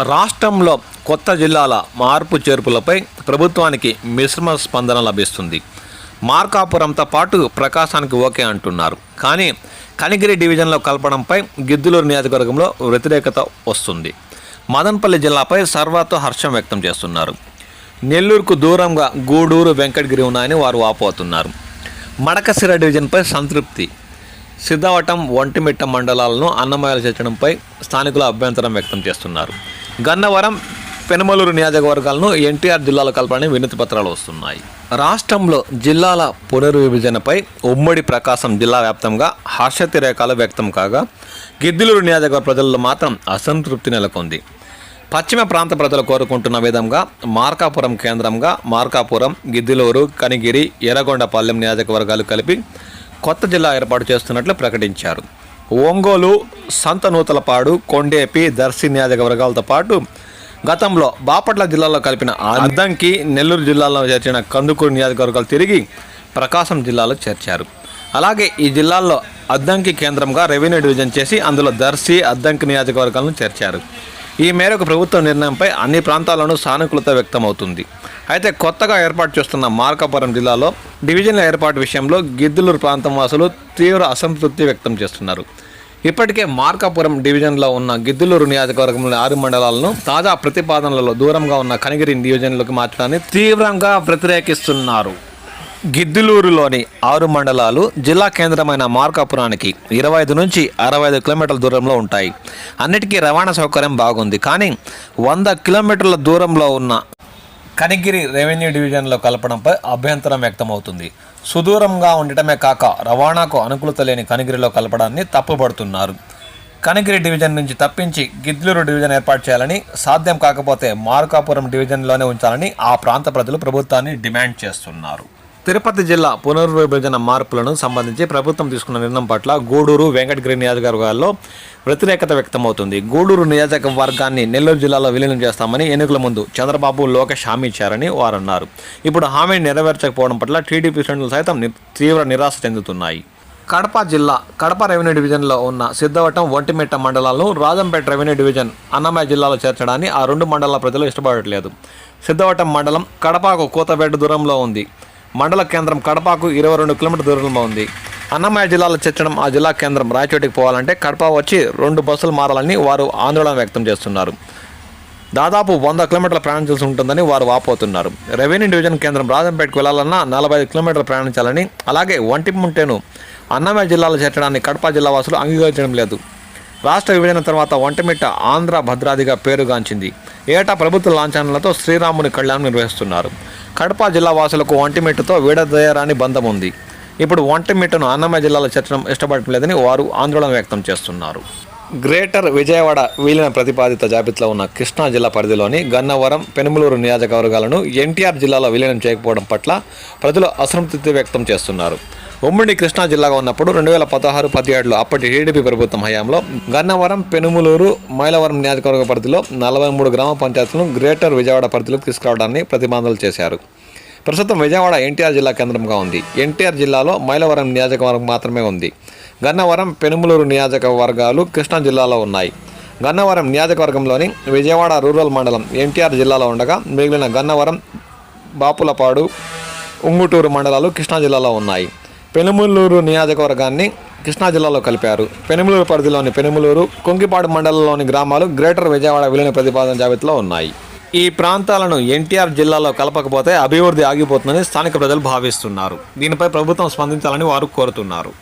రాష్ట్రంలో కొత్త జిల్లాల మార్పు చేర్పులపై ప్రభుత్వానికి మిశ్రమ స్పందన లభిస్తుంది. మార్కాపురంతో పాటు ప్రకాశానికి ఓకే అంటున్నారు. కానీ కనిగిరి డివిజన్లో కలపడంపై గిద్దులూరు నియోజకవర్గంలో వ్యతిరేకత వస్తుంది. మదనపల్లి జిల్లాపై సర్వతో హర్షం వ్యక్తం చేస్తున్నారు. నెల్లూరుకు దూరంగా గూడూరు వెంకటగిరి ఉన్నాయని వారు వాపోతున్నారు మడకసిర డివిజన్పై సంతృప్తి. సిద్ధవటం ఒంటిమిట్ట మండలాలను అన్నమయాలు చేర్చడంపై స్థానికులు అభ్యంతరం వ్యక్తం చేస్తున్నారు. గన్నవరం పెనమలూరు నియోజకవర్గాలను ఎన్టీఆర్ జిల్లాలో కలపాలని వినతి పత్రాలు వస్తున్నాయి. రాష్ట్రంలో జిల్లాల పునర్విభజనపై ఉమ్మడి ప్రకాశం జిల్లా వ్యాప్తంగా హర్షతిరేకాలు వ్యక్తం కాగా గిద్దెలూరు నియోజకవర్గ ప్రజల్లో మాత్రం అసంతృప్తి నెలకొంది. పశ్చిమ ప్రాంత ప్రజలు కోరుకుంటున్న విధంగా మార్కాపురం కేంద్రంగా మార్కాపురం గిద్దిలూరు కనిగిరి ఎర్రగొండపాలెం నియోజకవర్గాలు కలిపి కొత్త జిల్లా ఏర్పాటు చేస్తున్నట్లు ప్రకటించారు. ఒంగోలు సంతనూతలపాడు కొండేపి దర్శి నియోజకవర్గాలతో పాటు గతంలో బాపట్ల జిల్లాలో కలిపిన అద్దంకి నెల్లూరు జిల్లాలో చేర్చిన కందుకూరు నియోజకవర్గాలు తిరిగి ప్రకాశం జిల్లాలో చేర్చారు. అలాగే ఈ జిల్లాల్లో అద్దంకి కేంద్రంగా రెవెన్యూ డివిజన్ చేసి అందులో దర్శి అద్దంకి నియోజకవర్గాలను చేర్చారు. ఈ మేరకు ప్రభుత్వ నిర్ణయంపై అన్ని ప్రాంతాల్లోనూ సానుకూలత వ్యక్తమవుతుంది. అయితే కొత్తగా ఏర్పాటు చేస్తున్న మార్కాపురం జిల్లాలో డివిజన్ల ఏర్పాటు విషయంలో గిద్దలూరు ప్రాంతం వాసులు తీవ్ర అసంతృప్తి వ్యక్తం చేస్తున్నారు. ఇప్పటికే మార్కాపురం డివిజన్లో ఉన్న గిద్దులూరు నియోజకవర్గంలోని ఆరు మండలాలను తాజా ప్రతిపాదనలలో దూరంగా ఉన్న కనిగిరి డివిజన్లోకి మార్చడాన్ని తీవ్రంగా వ్యతిరేకిస్తున్నారు. గిద్దులూరులోని ఆరు మండలాలు జిల్లా కేంద్రమైన మార్కాపురానికి ఇరవై ఐదు నుంచి అరవై ఐదు కిలోమీటర్ల దూరంలో ఉంటాయి. అన్నిటికీ రవాణా సౌకర్యం బాగుంది. కానీ వంద కిలోమీటర్ల దూరంలో ఉన్న కనిగిరి రెవెన్యూ డివిజన్లో కలపడంపై అభ్యంతరం వ్యక్తమవుతుంది. సుదూరంగా ఉండటమే కాక రవాణాకు అనుకూలత లేని కనిగిరిలో కలపడాన్ని తప్పుపడుతున్నారు కనిగిరి డివిజన్ నుంచి తప్పించి గిద్లూరు డివిజన్ ఏర్పాటు చేయాలని సాధ్యం కాకపోతే మార్కాపురం డివిజన్లోనే ఉంచాలని ఆ ప్రాంత ప్రజలు ప్రభుత్వాన్ని డిమాండ్ చేస్తున్నారు. తిరుపతి జిల్లా పునర్విభజన మార్పులను సంబంధించి ప్రభుత్వం తీసుకున్న నిర్ణయం పట్ల గూడూరు వెంకటగిరి నియోజకవర్గాల్లో వ్యతిరేకత వ్యక్తమవుతుంది. గూడూరు నియోజకవర్గాన్ని నెల్లూరు జిల్లాలో విలీనం చేస్తామని ఎన్నికల ముందు చంద్రబాబు లోకేష్ హామీ ఇచ్చారని వారు అన్నారు ఇప్పుడు హామీని నెరవేర్చకపోవడం పట్ల టీడీపీ శ్రేణులు సైతం తీవ్ర నిరాశ చెందుతున్నాయి. కడప జిల్లా కడప రెవెన్యూ డివిజన్లో ఉన్న సిద్ధవటం ఒంటిమిట్ట మండలాలను రాజంపేట రెవెన్యూ డివిజన్ అన్నమయ్య జిల్లాలో చేర్చడాన్ని ఆ రెండు మండలాల ప్రజలు ఇష్టపడట్లేదు. సిద్ధవటం మండలం కడపకు కూతబెడ్డ దూరంలో ఉంది. మండల కేంద్రం కడపకు ఇరవై రెండు కిలోమీటర్ దూరంలో ఉంది. అన్నమయ్య జిల్లాలో చేర్చడం ఆ జిల్లా కేంద్రం. రాయచోటికి పోవాలంటే కడప వచ్చి రెండు బస్సులు మారాలని వారు ఆందోళన వ్యక్తం చేస్తున్నారు. దాదాపు వంద కిలోమీటర్ల ప్రయాణించాల్సి ఉంటుందని వారు వాపోతున్నారు. రెవెన్యూ డివిజన్ కేంద్రం రాజంపేటకు వెళ్ళాలన్నా నలభై ఐదు కిలోమీటర్లు ప్రయాణించాలని అలాగే ఒంటిముంటేను అన్నమయ్య జిల్లాలో చేర్చడాన్ని కడప జిల్లా వాసులు అంగీకరించడం లేదు. రాష్ట్ర విభజన తర్వాత ఒంటిమిట్ట ఆంధ్ర భద్రాదిగా పేరుగాంచింది. ఏటా ప్రభుత్వ లాంఛనాలతో శ్రీరాముని కళ్యాణం నిర్వహిస్తున్నారు. కడప జిల్లా వాసులకు ఒంటిమిట్టతో విడదయరాని బంధం ఉంది ఇప్పుడు ఒంటిమిట్టను అన్నమయ్య జిల్లాలో చేర్చడం ఇష్టపడటం లేదని వారు ఆందోళన వ్యక్తం చేస్తున్నారు. గ్రేటర్ విజయవాడ వీలిన ప్రతిపాదిత జాబితాలో ఉన్న కృష్ణా జిల్లా పరిధిలోని గన్నవరం పెనుమలూరు నియోజకవర్గాలను ఎన్టీఆర్ జిల్లాలో విలీనం చేయకపోవడం పట్ల ప్రజలు అసంతృప్తి వ్యక్తం చేస్తున్నారు. ఉమ్మడి కృష్ణా జిల్లాగా ఉన్నప్పుడు రెండు వేల పదహారు పదిహేడులో అప్పటి టీడీపీ ప్రభుత్వం హయాంలో గన్నవరం పెనుమలూరు మైలవరం నియోజకవర్గ పరిధిలో నలభై మూడు గ్రామ పంచాయతీలను గ్రేటర్ విజయవాడ పరిధిలోకి తీసుకురావడాన్ని ప్రతిపాదనలు చేశారు. ప్రస్తుతం విజయవాడ ఎన్టీఆర్ జిల్లా కేంద్రంగా ఉంది. ఎన్టీఆర్ జిల్లాలో మైలవరం నియోజకవర్గం మాత్రమే ఉంది. గన్నవరం పెనుమలూరు నియోజకవర్గాలు కృష్ణా జిల్లాలో ఉన్నాయి. గన్నవరం నియోజకవర్గంలోని విజయవాడ రూరల్ మండలం ఎన్టీఆర్ జిల్లాలో ఉండగా మిగిలిన గన్నవరం బాపులపాడు ఉంగుటూరు మండలాలు కృష్ణా జిల్లాలో ఉన్నాయి. పెనుమలూరు నియోజకవర్గాన్ని కృష్ణా జిల్లాలో కలిపారు. పెనుమలూరు పరిధిలోని పెనుమలూరు కొంకిపాడు మండలంలోని గ్రామాలు గ్రేటర్ విజయవాడ విలీన ప్రతిపాదన జాబితాలో ఉన్నాయి. ఈ ప్రాంతాలను ఎన్టీఆర్ జిల్లాలో కలపకపోతే అభివృద్ధి ఆగిపోతుందని స్థానిక ప్రజలు భావిస్తున్నారు. దీనిపై ప్రభుత్వం స్పందించాలని వారు కోరుతున్నారు.